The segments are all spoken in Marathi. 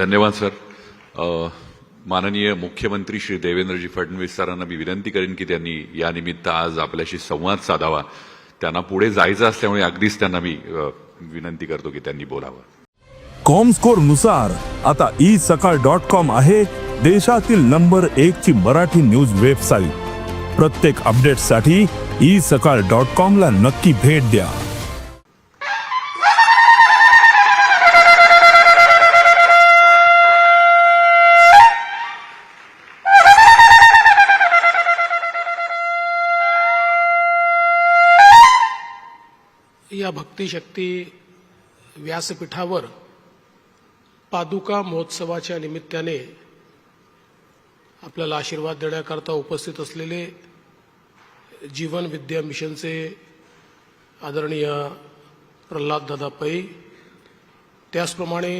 धन्यवाद सर. माननीय मुख्यमंत्री श्री देवेंद्रजी फडणवीस सरांना मी विनंती करेन की त्यांनी यानिमित्त आज आपल्याशी संवाद साधावा. त्यांना पुढे जायचं असल्यामुळे अगदीच त्यांना मी विनंती करतो की त्यांनी बोलावं. कॉमस्कोरनुसार आता ई सकाळ डॉट कॉम आहे देशातील नंबर एक ची मराठी न्यूज वेबसाईट. प्रत्येक अपडेटसाठी ई सकाळ डॉट कॉम ला नक्की भेट द्या. या भक्तिशक्ती व्यासपीठावर पादुका महोत्सवाच्या निमित्ताने आपल्याला आशीर्वाद देण्याकरता उपस्थित असलेले जीवन विद्या मिशनचे आदरणीय प्रल्हाद दादा पै त्याचप्रमाणे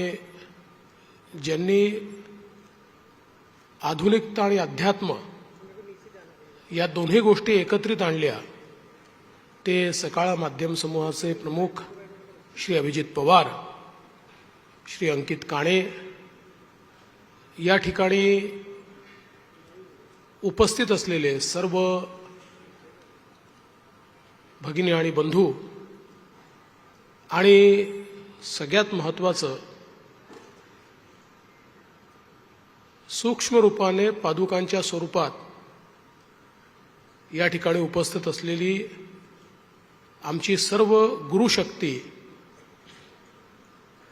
ज्यांनी आधुनिकता आणि अध्यात्म या दोन्ही गोष्टी एकत्रित आणल्या ते सकाळ माध्यम समूहाचे प्रमुख श्री अभिजित पवार श्री अंकित काणे या ठिकाणी उपस्थित असलेले सर्व भगिनी आणि बंधू आणि सगळ्यात महत्त्वाचं सूक्ष्म रूपाने पादुकांच्या स्वरूपात या ठिकाणी उपस्थित असलेली आमची सर्व गुरुशक्ती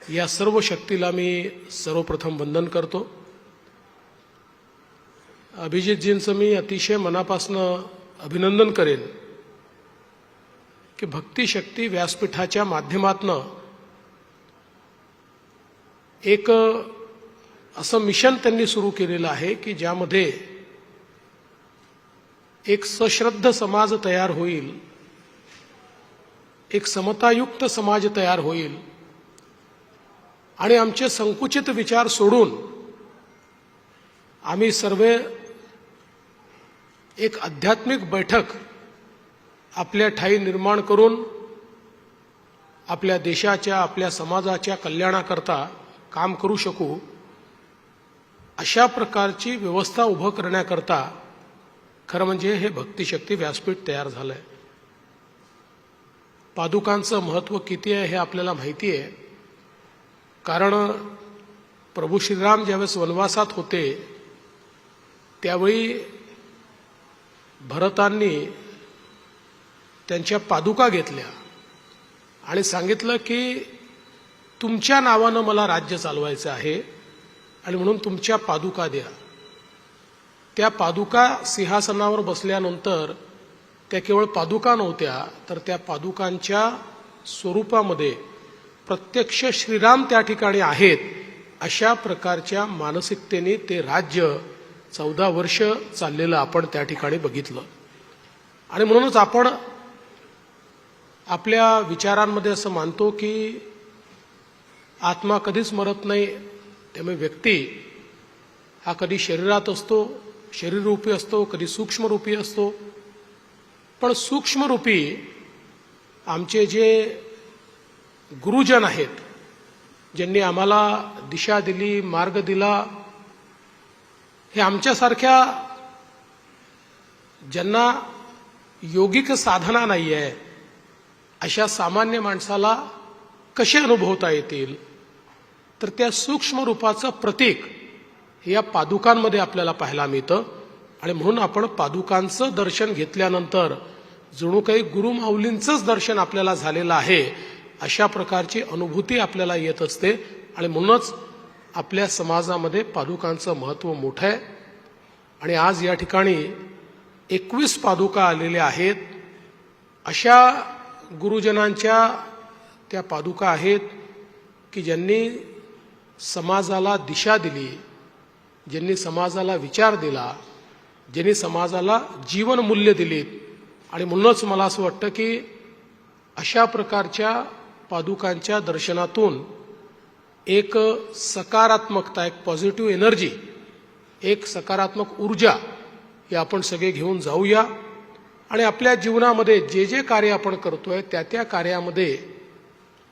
या सर्व शक्तीला मी सर्वप्रथम वंदन करतो. अभिजितजींचं मी अतिशय मनापासनं अभिनंदन करेन की भक्तिशक्ती व्यासपीठाच्या माध्यमातनं एक असं मिशन त्यांनी सुरू केलेलं आहे की ज्यामध्ये एक सश्रद्ध समाज तयार होईल. एक समतायुक्त समाज तयार होईल. आणि आमचे संकुचित विचार सोडून आम्ही सर्व एक आध्यात्मिक बैठक आपल्या ठाई निर्माण करून आपल्या देशाच्या आपल्या समाजाच्या कल्याणाकरता काम करू शकू अशा प्रकारची व्यवस्था उभं करण्याकरता खरं म्हणजे हे भक्तिशक्ती व्यासपीठ तयार झालं आहे पादुकांचं महत्त्व किती आहे हे आपल्याला माहिती आहे. कारण प्रभू श्रीराम ज्यावेळेस वनवासात होते त्यावेळी भरतांनी त्यांच्या पादुका घेतल्या आणि सांगितलं की तुमच्या नावानं मला राज्य चालवायचं आहे आणि म्हणून तुमच्या पादुका द्या. त्या पादुका सिंहासनावर बसल्यानंतर त्या केवळ पादुका नव्हत्या तर त्या पादुकांच्या स्वरूपामध्ये प्रत्यक्ष श्रीराम त्या ठिकाणी आहेत अशा प्रकारच्या मानसिकतेने ते राज्य चौदा वर्ष चाललेलं आपण त्या ठिकाणी बघितलं. आणि म्हणूनच आपण आपल्या विचारांमध्ये असं मानतो की आत्मा कधीच मरत नाही त्यामुळे व्यक्ती हा कधी शरीरात असतो शरीररूपी असतो कधी सूक्ष्मरूपी असतो पण सूक्ष्मरूपी आमचे जे गुरुजन आहेत ज्यांनी आम्हाला दिशा दिली मार्ग दिला हे आमच्यासारख्या ज्यांना योगिक साधना नाही आहे अशा सामान्य माणसाला कसे अनुभवता येतील? तर त्या सूक्ष्म रूपाचं प्रतीक हे या पादुकांमध्ये आपल्याला पाहायला मिळतं. आणि म्हणून आपण पादुकांचं दर्शन घेतल्यानंतर जणू काही गुरुमाऊलींचंच दर्शन आपल्याला झालेलं आहे अशा प्रकारची अनुभूती आपल्याला येत असते. आणि म्हणूनच आपल्या समाजामध्ये पादुकांचं महत्त्व मोठं आहे. आणि आज या ठिकाणी एकवीस पादुका आलेल्या आहेत. अशा गुरुजनांच्या त्या पादुका आहेत की ज्यांनी समाजाला दिशा दिली ज्यांनी समाजाला विचार दिला ज्यांनी समाजाला जीवनमूल्य दिलीत आणि म्हणूनच मला असं वाटतं की अशा प्रकारच्या पादुकांच्या दर्शनातून एक सकारात्मकता एक पॉझिटिव्ह एनर्जी एक सकारात्मक ऊर्जा हे आपण सगळे घेऊन जाऊया. आणि आपल्या जीवनामध्ये जे जे कार्य आपण करतोय त्या त्या कार्यामध्ये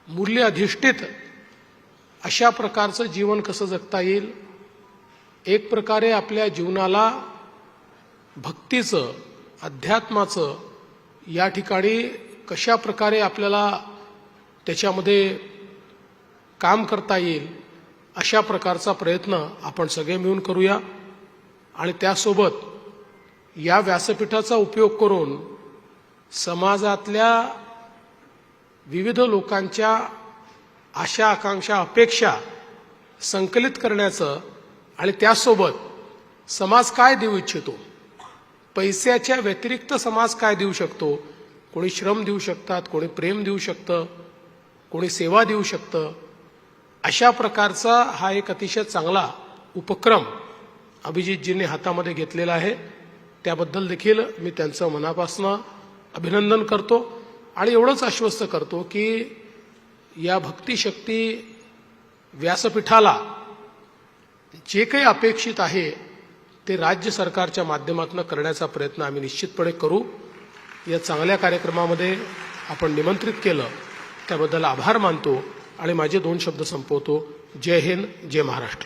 मूल्य अधिष्ठित अशा प्रकारचं जीवन कसं जगता येईल? एक प्रकारे आपल्या जीवनाला भक्तीचं अध्यात्माचं या ठिकाणी कशा प्रकारे आपल्याला त्याच्यामध्ये काम करता येईल अशा प्रकारचा प्रयत्न आपण सगळे मिळून करूया. आणि त्यासोबत या व्यासपीठाचा उपयोग करून समाजातल्या विविध लोकांच्या आशा आकांक्षा अपेक्षा संकलित करण्याचं आणि त्यासोबत समाज काय देऊ इच्छितो? पैशाच्या व्यतिरिक्त समाज काय देऊ शकतो? कोणी श्रम देऊ शकतात कोणी प्रेम देऊ शकतं कोणी सेवा देऊ शकतं. अशा प्रकारचा हा एक अतिशय चांगला उपक्रम अभिजितजींनी हातामध्ये घेतलेला आहे. त्याबद्दल देखील मी त्यांचं मनापासनं अभिनंदन करतो आणि एवढंच आश्वस्त करतो की या भक्तिशक्ती व्यासपीठाला जे काही अपेक्षित आहे ते राज्य सरकारच्या माध्यमातून करण्याचा प्रयत्न आम्ही निश्चितपणे करू. या चांगल्या कार्यक्रमामध्ये आपण निमंत्रित केलं त्याबद्दल आभार मानतो आणि माझे दोन शब्द संपवतो. जय हिंद जय महाराष्ट्र.